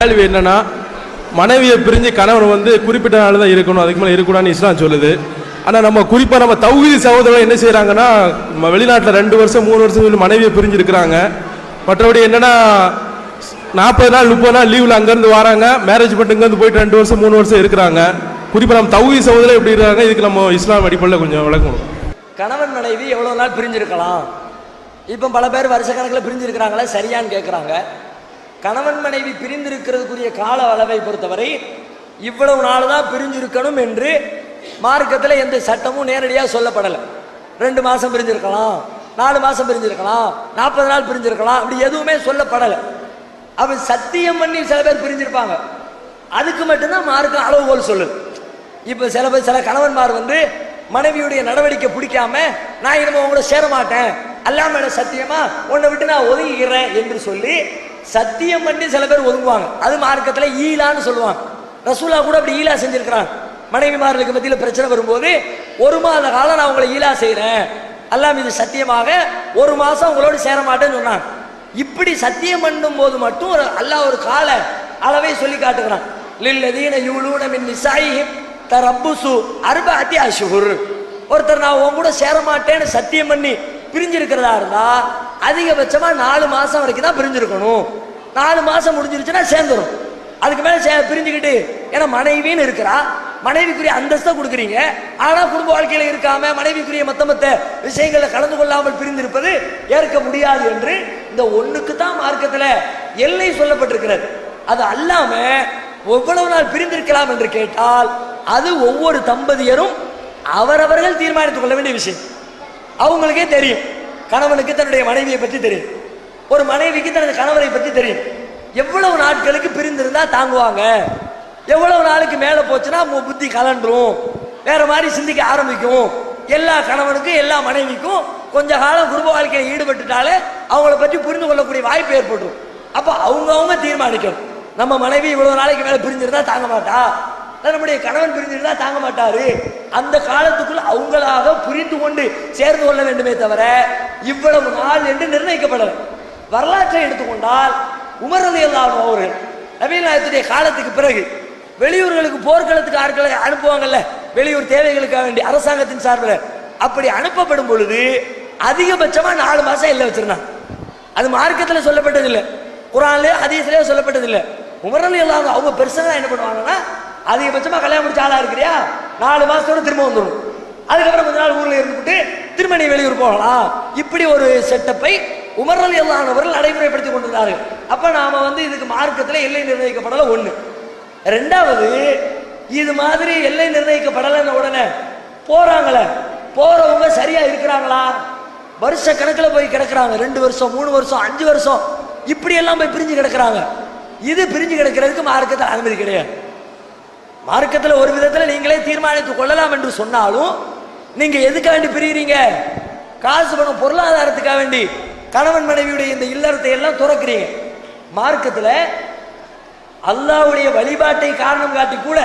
கேள்வி என்னன்னா மனைவியை பிரிஞ்சு கணவன் வந்து குறிப்பிட்ட நாள் தான் இருக்கணும் அதுக்கு மேலே இருக்கக்கூடாதுன்னு இஸ்லாம் சொல்லுது. ஆனால் நம்ம குறிப்பாக நம்ம தௌஹீது சகோதரர்கள் என்ன செய்கிறாங்கன்னா வெளிநாட்டில் ரெண்டு வருஷம் மூணு வருஷம் சொல்லி மனைவியை பிரிஞ்சிருக்கிறாங்க. மற்றபடி என்னன்னா நாற்பது நாள் முப்பது நாள் லீவில் அங்கேருந்து வராங்க மேரேஜ் பண்ணிட்டு இங்கேருந்து போயிட்டு ரெண்டு வருஷம் மூணு வருஷம் இருக்கிறாங்க. குறிப்பாக நம்ம தௌஹீது சகோதரர் எப்படி இருக்காங்க இதுக்கு நம்ம இஸ்லாம் அடிப்படையில் கொஞ்சம் விளக்கணும். கணவன் மனைவி எவ்வளோ நாள் பிரிஞ்சிருக்கலாம்? இப்போ பல பேர் வருஷக்கணக்கில் பிரிஞ்சிருக்கிறாங்களே சரியான்னு கேட்குறாங்க கணவன் மனைவி பிரிந்திருக்கிறதுக்குரிய கால அளவை பொறுத்தவரை இவ்வளவு நாள் தான் பிரிஞ்சிருக்கணும் என்று மார்க்கத்தில் எந்த சட்டமும் நேரடியாக சொல்லப்படலை. ரெண்டு மாதம் பிரிஞ்சிருக்கலாம் நாலு மாதம் பிரிஞ்சிருக்கலாம் நாற்பது நாள் பிரிஞ்சிருக்கலாம் அப்படி எதுவுமே சொல்லப்படலை. அவன் சத்தியம் பண்ணி சில பேர் பிரிஞ்சிருப்பாங்க. அதுக்கு மட்டும்தான் மார்க்கம் அளவுகோல் சொல்லுது. இப்போ சில பேர் சில கணவன்மார் வந்து மனைவியுடைய நடவடிக்கை பிடிக்காம நான் இனிமே உங்களை சேர மாட்டேன். அல்லாமல் சத்தியமா? உன்னை விட்டு நான் ஒதுங்கிக்கிறேன் என்று சொல்லி சத்தியம் பண்ணி சில பேர் ஒதுங்குவாங்க. அது மார்க்கத்தில் ஈலான்னு சொல்லுவாங்க. ரசூலா கூட அப்படி ஈலா செஞ்சிருக்கிறாங்க மனைவிமார்களுக்கு மத்தியில் பிரச்சனை வரும்போது ஒரு மாத காலம் நான் உங்களை ஈலா செய்கிறேன் எல்லாம் இது சத்தியமாக ஒரு மாதம் உங்களோட சேர மாட்டேன்னு சொன்னாங்க இப்படி சத்தியம் பண்ணும் போது மட்டும் ஒரு அல்லா ஒரு கால அளவை சொல்லி காட்டுகிறான். லில்லதீன யூலூன மின் நிசாயிஹிம் தரப்புசு அர்ப அத்தியாசுகுர் ஒருத்தர் நான் உன் கூட சேர மாட்டேன்னு சத்தியம் பண்ணி பிரிஞ்சிருக்கிறதா இருந்தா அதிகபட்சமா நாலு மாசம் வரைக்கும் தான் பிரிஞ்சிருக்கணும். நாலு மாசம் முடிஞ்சிருச்சுன்னா சேர்ந்துடும் அதுக்கு மேல சே- பிரிஞ்சுக்கிட்டு ஏன்னா மனைவின்னு இருக்கிறா மனைவிக்குரிய அந்தஸ்தை கொடுக்குறீங்க. ஆனா குடும்ப வாழ்க்கையில இருக்காம மனைவிக்குரிய மத்த மத்த விஷயங்களை கலந்து கொள்ளாமல் பிரிந்திருப்பது ஏற்க முடியாது என்று இந்த ஒண்ணுக்கு தான் மார்க்கத்துல எல்லை சொல்லப்பட்டிருக்கிறது. அது அல்லாம எவ்வளவு நாள் பிரிந்திருக்கலாம் என்று கேட்டால் அது ஒவ்வொரு தம்பதியரும் அவரவர்கள் தீர்மானித்துக் கொள்ள வேண்டிய விஷயம். அவங்களுக்கே தெரியும். கணவனுக்கு தன்னுடைய மனைவியை பற்றி தெரியும். ஒரு மனைவிக்கு தனது கணவரை பற்றி தெரியும். எவ்வளவு நாட்களுக்கு பிரிந்திருந்தா தாங்குவாங்க? எவ்வளவு நாளுக்கு மேலே போச்சுன்னா மு- புத்தி கலண்டுரும் வேற மாதிரி சிந்திக்க ஆரம்பிக்கும். எல்லா கணவனுக்கும் எல்லா மனைவிக்கும் கொஞ்ச காலம் குடும்ப வாழ்க்கையில் ஈடுபட்டுட்டாலே அவங்கள பற்றி புரிந்து கொள்ளக்கூடிய வாய்ப்பு ஏற்பட்டுரும். அப்போ அவங்க அவங்க தீர்மானிக்கணும். நம்ம மனைவி இவ்வளவு நாளைக்கு மேலே பிரிஞ்சிருந்தா தாங்க மாட்டா. நம்முடைய கணவன் பிரிஞ்சிருந்தா தாங்க மாட்டாரு. அந்த காலத்துக்குள்ள அவங்களாக புரிந்து கொண்டு சேர்ந்து கொள்ள வேண்டுமே தவிர இவ்வளவு நாள் என்று நிர்ணயிக்கப்படலை. வரலாற்றை எடுத்துக்கொண்டால் உமர் ரலியல்லாஹு அவர்கள் நபீல் காலத்துக்கு பிறகு வெளியூர்களுக்கு போர்க்களத்துக்கு ஆட்களை அனுப்புவாங்கல்ல வெளியூர் தேவைகளுக்காக வேண்டி அரசாங்கத்தின் சார்பில் அப்படி அனுப்பப்படும் பொழுது அதிகபட்சமா நாலு மாசம் இல்லை வச்சிருந்தாங்க. அது மார்க்கத்தில் சொல்லப்பட்டதில்லை. குரான்லயோ ஹதீஸ்லயோ சொல்லப்பட்டதில்லை. உமரல் எல்லாம் அவங்க பெருசாக என்ன பண்ணுவாங்கன்னா அதிகபட்சமா கல்யாணம் முடிச்ச ஆளா இருக்கிறியா? நாலு மாசத்தோட திரும்ப வந்துடும் அதுக்கப்புறம் கொஞ்ச நாள் ஊர்ல இருந்துட்டு திரும்ப நீ வெளியூர் போகலாம். இப்படி ஒரு செட்டப்பை உமரல் எல்லானவர்கள் நடைமுறைப்படுத்தி கொண்டிருந்தார்கள். அப்ப நாம வந்து இதுக்கு மார்க்கத்துல எல்லை நிர்ணயிக்கப்படல ஒண்ணு. ரெண்டாவது இது மாதிரி எல்லை நிர்ணயிக்கப்படலைன்னு உடனே போறாங்களே போறவங்க சரியா இருக்கிறாங்களா? வருஷ கணக்கில் போய் கிடக்குறாங்க. ரெண்டு வருஷம் மூணு வருஷம் அஞ்சு வருஷம். இப்படி எல்லாம் போய் பிரிஞ்சு கிடக்குறாங்க. இது பிரிஞ்சு கிடக்கிறதுக்கு மார்க்கத்தில் அனுமதி கிடையாது. மார்க்கத்தில் ஒரு விதத்தில் நீங்களே தீர்மானித்துக் கொள்ளலாம் என்று சொன்னாலும் நீங்க எதுக்காக வேண்டி பிரிகிறீங்க காசு பணம் பொருளாதாரத்துக்காக வேண்டி கணவன் மனைவியுடைய இந்த இல்லறத்தை எல்லாம் துறக்கிறீங்க. மார்க்கத்தில் அல்லாவுடைய வழிபாட்டை காரணம் காட்டி கூட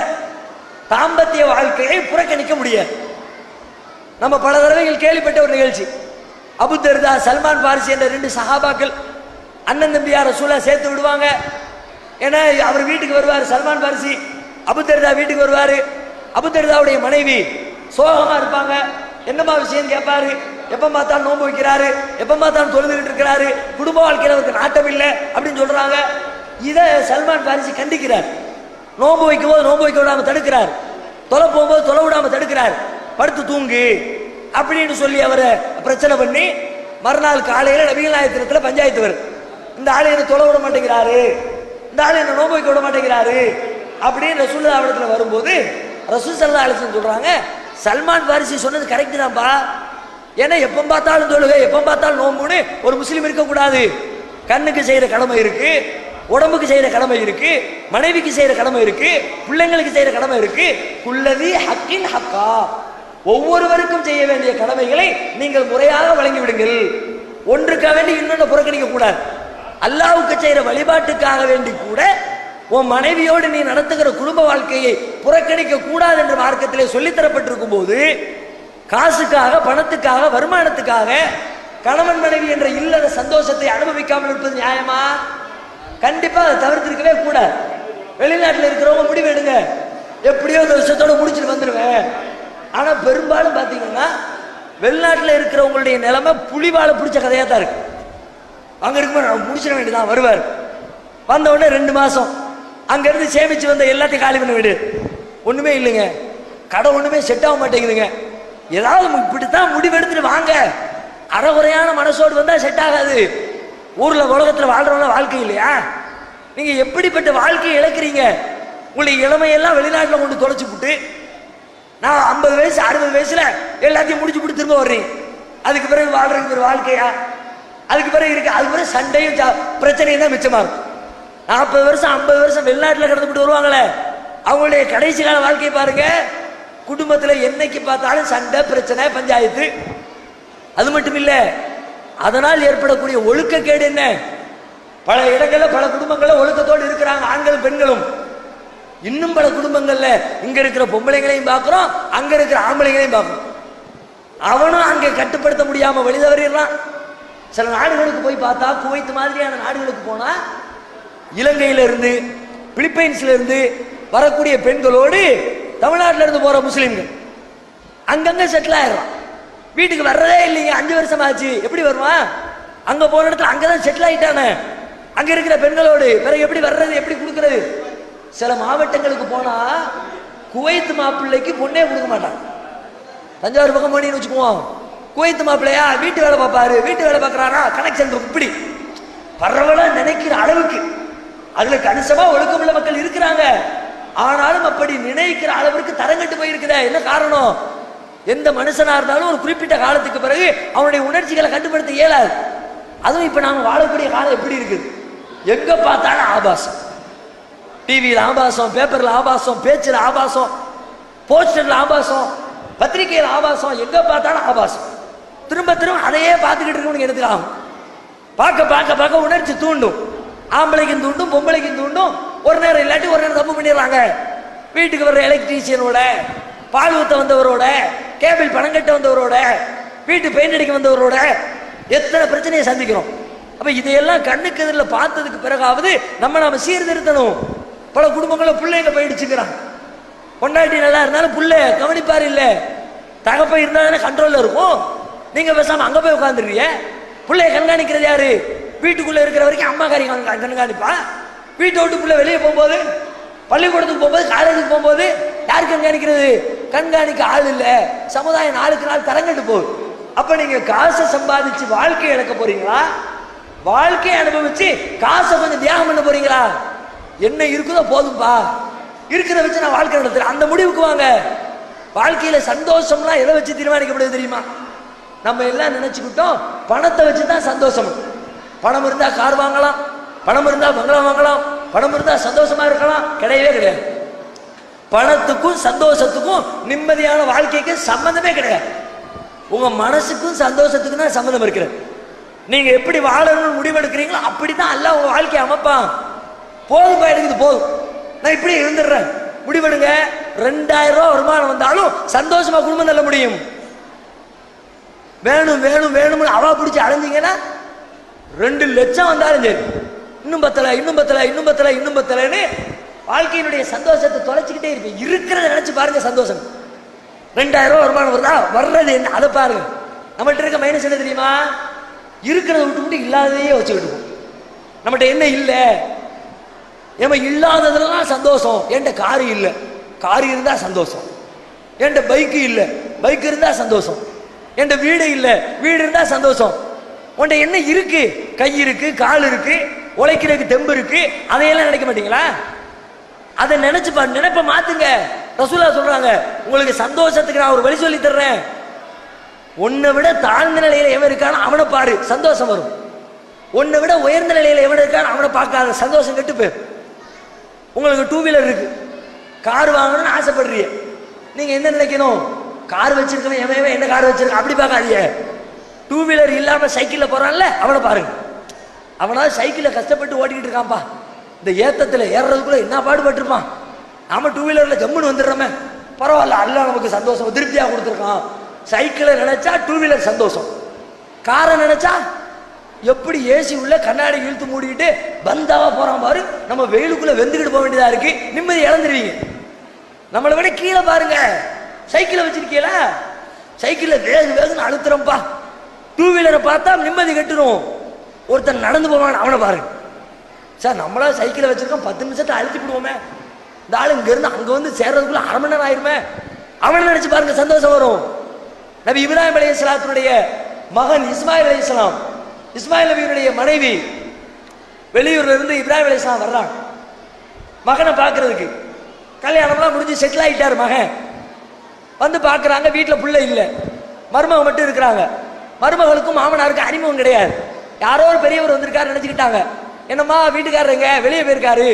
தாம்பத்திய வாழ்க்கையை புறக்கணிக்க முடியாது. நம்ம பல தடவைகள் கேள்விப்பட்ட ஒரு நிகழ்ச்சி. அபு சல்மான் பாரிசி என்ற ரெண்டு சஹாபாக்கள் அண்ணன் தம்பியார் சூழல் சேர்த்து விடுவாங்க. ஏன்னா அவர் வீட்டுக்கு வருவார் சல்மான் பாரிசி. அபுதர்தா வீட்டுக்கு வருவார். அபுதர்தாவுடைய மனைவி சோகமா இருப்பாங்க. என்னம்மா விஷயம் கேட்பாரு எப்ப பார்த்தாலும் நோன்பு வைக்கிறாரு? எப்ப பார்த்தாலும் தொழுதுகிட்டு இருக்கிறாரு? குடும்ப வாழ்க்கையில் அவருக்கு நாட்டம் இல்லை அப்படின்னு சொல்றாங்க. இதை சல்மான் பாரிசி கண்டிக்கிறார். நோன்பு வைக்கும் போது நோன்பு வைக்க விடாம தடுக்கிறார். தொலை போகும்போது தொலை விடாம தடுக்கிறார். படுத்து தூங்கு அப்படின்னு சொல்லி அவரை பிரச்சனை பண்ணி மறுநாள் காலையில் நபிகள் நாயத்திரத்தில் பஞ்சாயத்து வரும் இந்த ஆளு என்ன தொலை விட மாட்டேங்கிறாரு? இந்த ஆளு என்ன நோன்பு வைக்க விட மாட்டேங்கிறாரு? அப்படின்னு ரசூல்லா இடத்துல வரும்போது ரசூல் சல்லா அலிசன் சொல்றாங்க சல்மான் பாரிசி சொன்னது கரெக்ட் தான்ப்பா ஏன்னா எப்போ பார்த்தாலும் தொழுகை எப்போ பார்த்தாலும் நோம்புன்னு ஒரு முஸ்லீம் இருக்கக்கூடாது. கண்ணுக்கு செய்கிற கடமை இருக்கு உடம்புக்கு செய்கிற கடமை இருக்கு மனைவிக்கு செய்கிற கடமை இருக்கு பிள்ளைங்களுக்கு செய்கிற கடமை இருக்கு. குல்லதி ஹக்கின் ஹக்கா. ஒவ்வொருவருக்கும் செய்ய வேண்டிய கடமைகளை நீங்கள் முறையாக வழங்கிவிடுங்கள். ஒன்றுக்காக வேண்டி இன்னொன்று புறக்கணிக்க கூடாது. அல்லாவுக்கு செய்கிற வழிபாட்டுக்காக வேண்டி கூட உன் மனைவியோடு நீ நடத்துகிற குடும்ப வாழ்க்கையை புறக்கணிக்க கூடாது என்று மார்க்கத்திலே சொல்லித்தரப்பட்டிருக்கும் போது காசுக்காக பணத்துக்காக வருமானத்துக்காக கணவன் மனைவி என்ற இல்லற சந்தோஷத்தை அனுபவிக்காமல் இருப்பது நியாயமா? கண்டிப்பா அதை தவிர்த்திருக்கவே கூடாது. வெளிநாட்டில் இருக்கிறவங்க முடிவு எடுங்க. எப்படியோ இந்த விஷயத்தோட முடிச்சுட்டு வந்துடுவேன் ஆனா பெரும்பாலும் பாத்தீங்கன்னா வெளிநாட்டில் இருக்கிறவங்களுடைய நிலைமை புலிவாலை பிடிச்ச கதையா தான் இருக்கு. அங்க இருக்கும்போது நான் முடிச்சிட வேண்டியதான் வருவார். வந்த உடனே ரெண்டு மாசம். அங்கேருந்து சேமிச்சு வந்த எல்லாத்தையும் காலி பண்ண விடு. ஒண்ணுமே இல்லைங்க. கடை ஒண்ணுமே செட் ஆக மாட்டேங்குதுங்க. ஏதாவது மு- இப்படித்தான் முடிவெடுத்துட்டு வாங்க. அறகுறையான மனசோடு வந்தா செட் ஆகாது. ஊர்ல உலகத்துல வாழ்றவங்க வாழ்க்கை இல்லையா? நீங்க எப்படிப்பட்ட வாழ்க்கையை இழக்கிறீங்க? உங்களை இளமையெல்லாம் வெளிநாட்டில் கொண்டு தொலைச்சு விட்டு நான் ஐம்பது வயசு அறுபது வயசுல எல்லாத்தையும் முடிச்சு விட்டு திரும்ப வர்றீங்க அதுக்கு பிறகு வாழ்றதுக்கு ஒரு வாழ்க்கையா? அதுக்கு பிறகு இருக்கு அதுக்கு பிறகு சண்டையும் பிரச்சனையும் தான் மிச்சமா இருக்கும் நாற்பது வருஷம் ஐம்பது வருஷம் வெளிநாட்டில் கடந்துட்டு வருவாங்களே. அவங்களுடைய கடைசி கால வாழ்க்கையை பாருங்க. குடும்பத்தில் என்னைக்கு பார்த்தாலும் சண்டை பிரச்சனை பஞ்சாயத்து. அது மட்டும் இல்லை அதனால் ஏற்படக்கூடிய ஒழுக்கக்கேடு என்ன? பல இடங்களில் பல குடும்பங்களில் ஒழுக்கத்தோடு இருக்கிறாங்க ஆண்களும் பெண்களும். இன்னும் பல குடும்பங்களில் இங்க இருக்கிற பொம்பளைங்களையும் பார்க்குறோம் அங்க இருக்கிற ஆம்பளைங்களையும் பார்க்குறோம். அவனும் அங்கே கட்டுப்படுத்த முடியாம வெளிதவறிடுறான் சில நாடுகளுக்கு போய் பார்த்தா குவைத்து மாதிரியான நாடுகளுக்கு போனா இலங்கையில இருந்து பிலிப்பைன்ஸ்ல இருந்து வரக்கூடிய பெண்களோடு தமிழ்நாட்டில இருந்து போற முஸ்லிம்கள். அங்கங்க செட்டில் ஆயிடுறான் வீட்டுக்கு வர்றதே இல்லைங்க. அஞ்சு வருஷம் ஆச்சு எப்படி வருவான் அங்க போன இடத்துல அங்கதான் செட்டில் ஆயிட்டானே. அங்க இருக்கிற பெண்களோடு பிறகு எப்படி வர்றது எப்படி கொடுக்கறது? சில மாவட்டங்களுக்கு போனா குவைத் மாப்பிள்ளைக்கு பொண்ணே கொடுக்க மாட்டாங்க. தஞ்சாவூர் பக்கம் போனீங்கன்னு வச்சுக்குவோம். குவைத் மாப்பிள்ளையா? வீட்டு வேலை பார்ப்பாரு. வீட்டு வேலை பார்க்கறாரா? கனெக்ஷன் இப்படி பரவலா நினைக்கிற அளவுக்கு. அதுல கணிசமா ஒழுக்கமுள்ள மக்கள் இருக்கிறாங்க. ஆனாலும் அப்படி நினைக்கிற அளவிற்கு தரங்கட்டு போயிருக்குதே. என்ன காரணம்? எந்த மனுஷனா இருந்தாலும் ஒரு குறிப்பிட்ட காலத்துக்கு பிறகு அவனுடைய உணர்ச்சிகளை கட்டுப்படுத்த இயலாது. அதுவும் இப்ப நாம வாழக்கூடிய காலம் எப்படி இருக்குது எங்க பார்த்தாலும் ஆபாசம். டிவியில் ஆபாசம் பேப்பர்ல ஆபாசம் பேச்சில் ஆபாசம் போஸ்டர்ல ஆபாசம் பத்திரிகையில் ஆபாசம் எங்க பார்த்தாலும் ஆபாசம். திரும்ப திரும்ப அதையே பார்த்துக்கிட்டு இருக்கவனுக்கு எடுத்து ஆகும்? பார்க்க பார்க்க பார்க்க உணர்ச்சி தூண்டும். ஆம்பளைக்கும் தூண்டும் பொம்பளைக்கும் தூண்டும் ஒரு நேரம் இல்லாட்டி ஒரு நேரம் தப்பு பண்ணிடுறாங்க. வீட்டுக்கு வர்ற எலக்ட்ரீஷியனோட பால் ஊத்த வந்தவரோட கேபிள் பணம் கட்ட வந்தவரோட வீட்டு பெயிண்ட் அடிக்க வந்தவரோட எத்தனை பிரச்சனையை சந்திக்கிறோம்? அப்ப இதையெல்லாம் கண்ணுக்கு எதிரில் பார்த்ததுக்கு பிறகாவது நம்ம நாம சீர்திருத்தணும். பல குடும்பங்களில் பிள்ளைங்க போயிடுச்சுக்கிறாங்க பொண்டாட்டி நல்லா இருந்தாலும் பிள்ளை கவனிப்பார் இல்ல. தகப்ப இருந்தா தானே கண்ட்ரோல்ல இருக்கும். நீங்க பேசாம அங்க போய் உட்காந்துருவீங்க பிள்ளைய கண்காணிக்கிறது யாரு? வீட்டுக்குள்ள இருக்கிற வரைக்கும் அம்மா காரி கண்காணிப்பா வீட்டை விட்டு வெளியே போகும்போது பள்ளிக்கூடத்துக்கு போகும்போது காலேஜுக்கு போகும்போது யார் கண்காணிக்கிறது? கண்காணிக்க ஆள் இல்லை. சமுதாயம் நாளுக்கு நாள் தரங்கட்டு போகுது. அப்ப நீங்க காசை சம்பாதிச்சு வாழ்க்கை இழக்க போறீங்களா? வாழ்க்கையை அனுபவிச்சு காசை கொஞ்சம் தியாகம் பண்ண போறீங்களா? என்ன இருக்குதோ போதும்பா. இருக்கிற வச்சு நான் வாழ்க்கை நடத்துறேன். அந்த முடிவுக்கு வாங்க. வாழ்க்கையில சந்தோஷம்லாம் எதை வச்சு தீர்மானிக்கப்படுது தெரியுமா? நம்ம எல்லாம் நினைச்சுக்கிட்டோம் பணத்தை வச்சு தான் சந்தோஷம். பணம் இருந்தா கார் வாங்கலாம் பணம் இருந்தா பங்களா வாங்கலாம் பணம் இருந்தா சந்தோஷமா இருக்கலாம் கிடையவே கிடையாது. பணத்துக்கும் சந்தோஷத்துக்கும் நிம்மதியான வாழ்க்கைக்கும் சம்பந்தமே கிடையாது. உங்க மனசுக்கும் சந்தோஷத்துக்கும் தான் சம்மந்தம் இருக்கிறது நீங்க எப்படி வாழணும்னு முடிவெடுக்கிறீங்களோ அப்படிதான் எல்லாம் உங்க வாழ்க்கையை அமைப்பான். போதும்பா எனக்கு போதும். நான் இப்படி இருந்துடுறேன். முடிவெடுங்க. ரெண்டாயிரம் ரூபாய் வருமானம் வந்தாலும் சந்தோஷமா குடும்பம் தள்ள முடியும். வேணும் வேணும் வேணும்னு அவா பிடிச்சி அடைஞ்சிங்கன்னா ரெண்டு லட்சம் வந்தாலும் சரி. இன்னும் பத்தல இன்னும் பத்தல இன்னும் பத்தல இன்னும் பத்தலைன்னு வாழ்க்கையினுடைய சந்தோஷத்தை தொலைச்சிக்கிட்டே இருப்பேன். இருக்கிறத நினைச்சு பாருங்க சந்தோஷம். ரெண்டாயிரம் ரூபா வருமானம் வருதா? வர்றது என்ன? அதை பாருங்க. நம்மள்ட்ட இருக்க மைனஸ் என்ன தெரியுமா? இருக்கிறத விட்டு விட்டு இல்லாததையே வச்சுக்கிட்டு நம்மகிட்ட என்ன இல்லை? ஏமா இல்லாததுலாம் சந்தோஷம். என்கிட்ட காரு இல்லை. காரு இருந்தால் சந்தோஷம். என்கிட்ட பைக்கு இல்லை. பைக் இருந்தால் சந்தோஷம். என்கிட்ட வீடு இல்லை. வீடு இருந்தால் சந்தோஷம். உன்ட என்ன இருக்கு? கை இருக்கு கால் இருக்கு உழைக்கிறதுக்கு தெம்பு இருக்கு அதையெல்லாம் நினைக்க மாட்டீங்களா? அதை நினைச்சு பா நினைப்ப மாத்துங்க. ரசூலா சொல்றாங்க உங்களுக்கு சந்தோஷத்துக்கு நான் ஒரு வழி சொல்லி தர்றேன். உன்னை விட தாழ்ந்த நிலையில எவன் இருக்கானோ அவனை பாரு சந்தோஷம் வரும். உன்னை விட உயர்ந்த நிலையில எவன் இருக்கானோ அவனை பார்க்காத சந்தோஷம் கெட்டு போயிரும். உங்களுக்கு டூ வீலர் இருக்கு. கார் வாங்கணும்னு ஆசைப்படுறீங்க. நீங்க என்ன நினைக்கணும்? கார் வச்சிருக்கவன் எவன் எவன் என்ன கார் வச்சிருக்க அப்படி பார்க்காதீங்க. டூ வீலர் இல்லாம சைக்கிள்ல போறான்ல அவனை பாருங்க. அவனா சைக்கிளில் கஷ்டப்பட்டு ஓட்டிக்கிட்டு இருக்கான்ப்பா. இந்த ஏத்தத்துல ஏறுறதுக்குள்ள என்ன பாடுபட்டிருப்பான்? நாம டூ வீலர்ல ஜம்முன்னு வந்துடுறோமே. பரவாயில்ல அல்ல நமக்கு சந்தோஷம் திருப்தியா கொடுத்துருக்கான். சைக்கிளை நினைச்சா டூ வீலர் சந்தோஷம். காரை நினைச்சா எப்படி ஏசி உள்ள கண்ணாடி இழுத்து மூடிக்கிட்டு பந்தாவா போறான் பாரு. நம்ம வெயிலுக்குள்ள வெந்துக்கிட்டு போக வேண்டியதா இருக்கு. நிம்மதி இழந்துருவீங்க. நம்மளை விட கீழே பாருங்க. சைக்கிளை வச்சிருக்கீங்களா? சைக்கிளில் வேக வேகன்னு அழுத்துறோம்ப்பா. டூ வீலரை பார்த்தா நிம்மதி கட்டுரும். ஒருத்தன் நடந்து போவான் அவனை பாருங்க சார் நம்மளா சைக்கிளை வச்சிருக்கோம் பத்து நிமிஷத்தை அழுத்தி விடுவோமே. இந்த ஆள் இங்க இருந்து அங்க வந்து சேர்றதுக்குள்ள அரை மணி நேரம் ஆயிருமே. அவனை நினைச்சு பாருங்க சந்தோஷம் வரும். நபி இப்ராஹிம் அலைஹிஸ்ஸலாத்துடைய மகன் இஸ்மாயில் அலைஹிஸ்ஸலாம் இஸ்மாயில் நபியினுடைய மனைவி வெளியூர்ல இருந்து இப்ராஹிம் அலைஹிஸ்ஸலாம் வர்றாங்க. மகனை பார்க்கறதுக்கு. கல்யாணம்லாம் முடிஞ்சு செட்டில் ஆகிட்டார் மகன். வந்து பார்க்குறாங்க வீட்டில் பிள்ளை இல்லை. மருமக மட்டும் இருக்கிறாங்க. மருமகளுக்கும் மாமனாருக்கும் அறிமுகம் கிடையாது. யாரோ ஒரு பெரியவர் வந்திருக்காரு நினைச்சுக்கிட்டாங்க. என்னம்மா வீட்டுக்காரருங்க வெளியே போயிருக்காரு.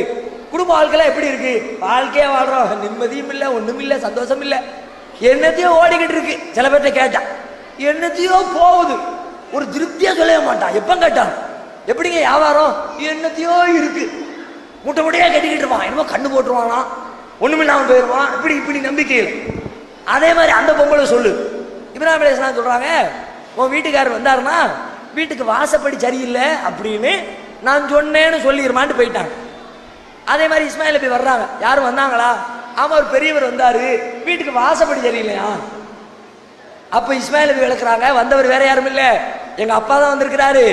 குடும்ப வாழ்க்கைலாம் எப்படி இருக்கு? வாழ்க்கையே வாழ்றோம். நிம்மதியும் இல்லை ஒன்றும் இல்லை சந்தோஷம் இல்லை. என்னத்தையோ ஓடிக்கிட்டு இருக்கு. சில பேர்கிட்ட கேட்டா என்னத்தையோ போகுது. ஒரு திருப்தியா சொல்லவே மாட்டான். எப்ப கேட்டான்? எப்படிங்க வியாபாரம்? என்னத்தையோ இருக்கு. முட்டை முட்டையா கட்டிக்கிட்டு இருப்பான். என்னமோ கண்ணு போட்டுருவானா? ஒன்றுமில்லாமல் போயிடுவான் இப்படி இப்படி நம்பிக்கை அதே மாதிரி அந்த பொம்பளை சொல்லு. இப்ராஹிம் அலைஹிஸ்ஸலாம் சொல்றாங்க உன் வீட்டுக்காரர் வந்தாருன்னா வீட்டுக்கு வாசப்படி சரியில்லை அப்படின்னு நான் சொன்னேன்னு சொல்லிடுமான்ட்டு போயிட்டாங்க. அதே மாதிரி இஸ்மாயில் போய் வர்றாங்க. யாரும் வந்தாங்களா? ஆமாம் ஒரு பெரியவர் வந்தாரு. வீட்டுக்கு வாசப்படி சரியில்லையா? அப்போ இஸ்மாயில் போய் விளக்குறாங்க. வந்தவர் வேற யாரும் இல்லை. எங்கள் அப்பா தான் வந்திருக்கிறாரு.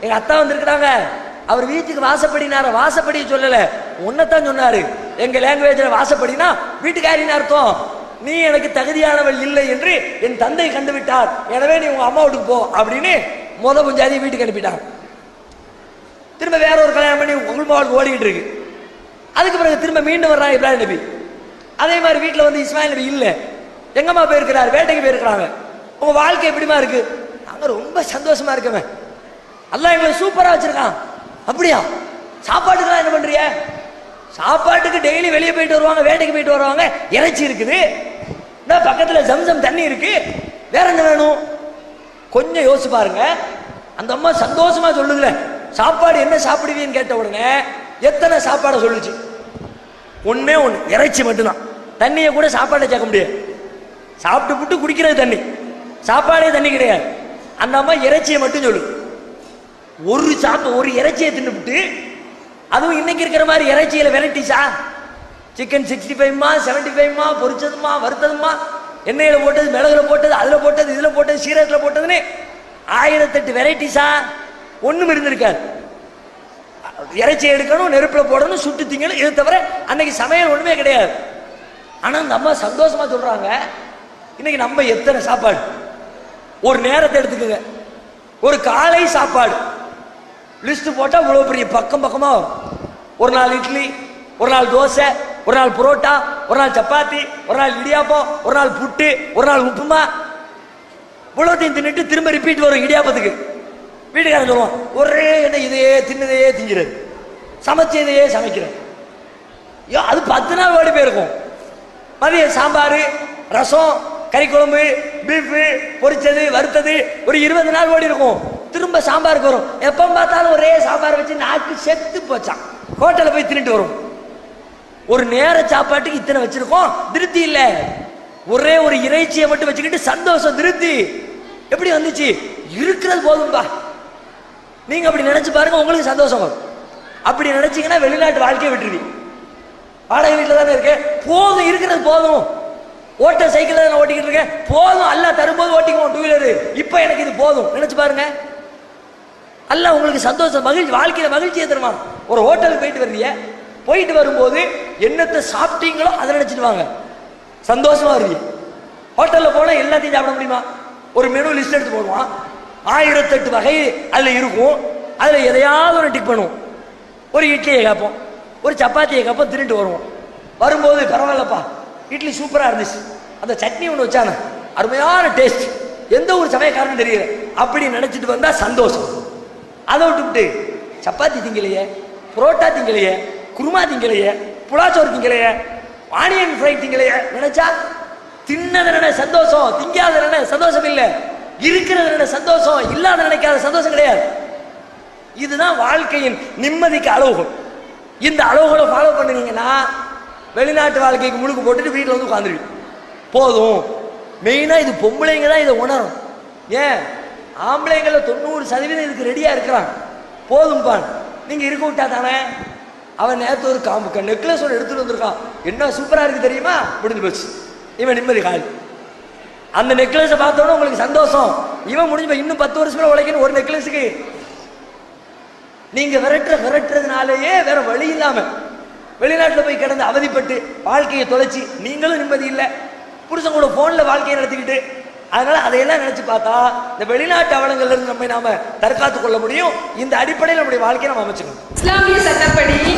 எங்கள் அத்தா வந்திருக்கிறாங்க. அவர் வீட்டுக்கு வாசப்படினார? வாசப்படி சொல்லலை. உன்னைத்தான் சொன்னார். எங்கள் லாங்குவேஜில் வாசப்படினா வீட்டுக்காரின்னு அர்த்தம். நீ எனக்கு தகுதியானவள் இல்லை என்று என் தந்தை கண்டுவிட்டார். எனவே நீ உங்க அம்மா வீட்டுக்கு போ அப்படின்னு முத புஞ்சாதி வீட்டுக்கு அனுப்பிட்டான். திரும்ப வேற ஒரு கல்யாணம் பண்ணி உங்கள் ஓடிக்கிட்டு இருக்கு. அதுக்கு பிறகு திரும்ப மீண்டும் வர்றான் இப்ராஹிம் நபி. அதே மாதிரி வீட்டில் வந்து இஸ்மாயில் நபி இல்லை. எங்கம்மா போயிருக்கிறார்? வேட்டைக்கு போயிருக்கிறாங்க. உங்க வாழ்க்கை எப்படிமா இருக்கு? நாங்க ரொம்ப சந்தோஷமா இருக்கவன் எல்லாம் எங்களை சூப்பரா வச்சிருக்கான். அப்படியா? சாப்பாட்டுக்கெல்லாம் என்ன பண்றிய சாப்பாட்டுக்கு டெய்லி வெளியே போயிட்டு வருவாங்க வேட்டைக்கு போயிட்டு வருவாங்க இறைச்சி இருக்குது. இந்த பக்கத்தில் ஜம்சம் தண்ணி இருக்கு. வேற என்ன வேணும்? கொஞ்சம் யோசிச்சு பாருங்க. அந்த அம்மா சந்தோஷமா சொல்லுதுல சாப்பாடு என்ன சாப்பிடுவீன்னு கேட்ட உடனே எத்தனை சாப்பாடை சொல்லுச்சு? ஒன்றே ஒன்று இறைச்சி மட்டும்தான். தண்ணியை கூட சாப்பாடை சேர்க்க முடியாது. சாப்பிட்டு புட்டு குடிக்கிறது தண்ணி. சாப்பாடே தண்ணி கிடையாது. அந்த அம்மா இறைச்சியை மட்டும் சொல்லு. ஒரு சாப்ப ஒரு இறைச்சியை தின்னுபிட்டு அதுவும் இன்னைக்கு இருக்கிற மாதிரி இறைச்சியில வெரைட்டிஸா சிக்கன் சிக்ஸ்டி ஃபைவ்மா செவன்டி ஃபைவ்மா பொரிச்சதுமா வறுத்ததுமா? எண்ணெயில போட்டது மிளகுல போட்டது அதுல போட்டது இதுல போட்டது சீரகத்துல போட்டதுன்னு ஆயிரத்தெட்டு வெரைட்டிஸா ஒண்ணும் இருந்திருக்காது. இறைச்சி எடுக்கணும் நெருப்புல போடணும் சுட்டு திங்கணும் இது தவிர அன்னைக்கு சமையல் ஒண்ணுமே கிடையாது. ஆனா அந்த அம்மா சந்தோஷமா சொல்றாங்க இன்னைக்கு நம்ம எத்தனை சாப்பாடு? ஒரு நேரத்தை எடுத்துக்கோங்க. ஒரு காலை சாப்பாடு. லிஸ்ட் போட்டா இவ்வளவு பெரிய பக்கம் பக்கமா வரும். ஒரு நாள் இட்லி ஒரு நாள் தோசை ஒரு நாள் புரோட்டா ஒரு நாள் சப்பாத்தி ஒரு நாள் இடியாப்பம் ஒரு நாள் புட்டு ஒரு நாள் உப்புமா. இவ்வளோத்தையும் தின்னுட்டு திரும்ப ரிப்பீட் வரும் இடியாப்பத்துக்கு. வீட்டுக்காரன் சொல்லுவான் ஒரே என்ன இதையே தின்னதையே திங்கிறது. சமைச்சதையே சமைக்கிறேன் ஐயோ அது பத்து நாள் ஓடி போயிருக்கும். மதியம் சாம்பார் ரசம் கறி குழம்பு பீஃபு பொரிச்சது வறுத்தது ஒரு இருபது நாள் ஓடி இருக்கும். திரும்ப சாம்பாருக்கு வரும். எப்போ பார்த்தாலும் ஒரே சாம்பார் வச்சு நாக்கு செத்து போச்சான் ஹோட்டலில் போய் தின்னுட்டு வரும் ஒரு நேர சாப்பாட்டுக்கு இத்தனை வச்சிருக்கோம். திருப்தி இல்லை. ஒரே ஒரு இறைச்சியை மட்டும் வச்சுக்கிட்டு சந்தோஷம் திருப்தி. எப்படி வந்துச்சு? இருக்கிறது போதும்பா நீங்க அப்படி நினைச்சு பாருங்க உங்களுக்கு சந்தோஷம் வரும். அப்படி நினைச்சீங்கன்னா வெளிநாட்டு வாழ்க்கையை விட்டுருவீங்க. வாடகை வீட்டில் தானே இருக்கேன். போதும் இருக்கிறது போதும். ஓட்ட சைக்கிள் தான் நான் ஓட்டிக்கிட்டு இருக்கேன். போதும் எல்லாம் தரும்போது ஓட்டிக்குவோம் டூ வீலரு இப்போ எனக்கு இது போதும். நினைச்சு பாருங்க. அல்ல உங்களுக்கு சந்தோஷம் மகிழ்ச்சி வாழ்க்கையில மகிழ்ச்சியை தருமா ஒரு ஹோட்டலுக்கு போயிட்டு வர்றீங்க. போயிட்டு வரும்போது என்னத்தை சாப்பிட்டீங்களோ அதை நினச்சிடுவாங்க. சந்தோஷமா வருவீங்க ஹோட்டலில் போனால் எல்லாத்தையும் சாப்பிட முடியுமா? ஒரு மெனு லிஸ்ட் எடுத்து போடுவான். ஆயிரத்தெட்டு வகை அதில் இருக்கும். அதில் எதையாவது ஒன்று டிக் பண்ணுவோம். ஒரு இட்லியை கேட்போம். ஒரு சப்பாத்தியை கேட்போம் திருட்டு வருவோம். வரும்போது பரவாயில்லப்பா இட்லி சூப்பராக இருந்துச்சு. அந்த சட்னி ஒன்று வச்சானே அருமையான டேஸ்ட் எந்த ஒரு சமயக்காரனும் தெரியல. அப்படி நினைச்சிட்டு வந்தால் சந்தோஷம். அதை விட்டுவிட்டு சப்பாத்தி திங்கலையே புரோட்டா திங்கலையே குருமா திங்கலையே புலாச்சோறு திங்கலையே ஆனியன் ஃப்ரை திங்கலையே நினைச்சா? தின்னது சந்தோஷம் திங்காத சந்தோஷம் இல்லை. இருக்கிறது சந்தோஷம் இல்லாத நினைக்காத சந்தோஷம் கிடையாது. இதுதான் வாழ்க்கையின் நிம்மதிக்கு அளவுகள் இந்த அளவுகளை ஃபாலோ பண்ணுனீங்கன்னா வெளிநாட்டு வாழ்க்கைக்கு முழுக்க போட்டுட்டு வீட்டில் வந்து உட்காந்துருவீங்க போதும். மெயினாக இது பொம்பளைங்க தான் இதை உணரும். ஏன்? ஆம்பளைங்கள தொண்ணூறு சதவீதம் இதுக்கு ரெடியாக இருக்கிறான் போதும்பான் நீங்கள் இருக்க விட்டா தானே? அவன் நேற்று ஒரு காம்பு நெக்லஸ் ஒன்று எடுத்துட்டு வந்திருக்கான். என்ன சூப்பராக இருக்குது தெரியுமா? முடிஞ்சு போச்சு. இவன் நிம்மதி கால். அந்த நெக்லஸை பார்த்தோன்னே உங்களுக்கு சந்தோஷம். இவன் முடிஞ்சு போய் இன்னும் பத்து வருஷமே உழைக்கணும் ஒரு நெக்லஸுக்கு நீங்கள் விரட்டுற விரட்டுறதுனாலேயே வேற வழி இல்லாமல் வெளிநாட்டில் போய் கிடந்து அவதிப்பட்டு வாழ்க்கையை தொலைச்சி நீங்களும் நிம்மதி இல்லை. புருஷன் கூட ஃபோனில் வாழ்க்கையை நடத்திக்கிட்டு அதனால அதையெல்லாம் நினைச்சு பார்த்தா இந்த வெளிநாட்டு அவலங்கள்ல இருந்து நம்மை நாம தற்காத்துக் கொள்ள முடியும். இந்த அடிப்படையில் நம்முடைய வாழ்க்கையை நம்ம அமைச்சுக்கணும். இஸ்லாமிய சட்டப்படி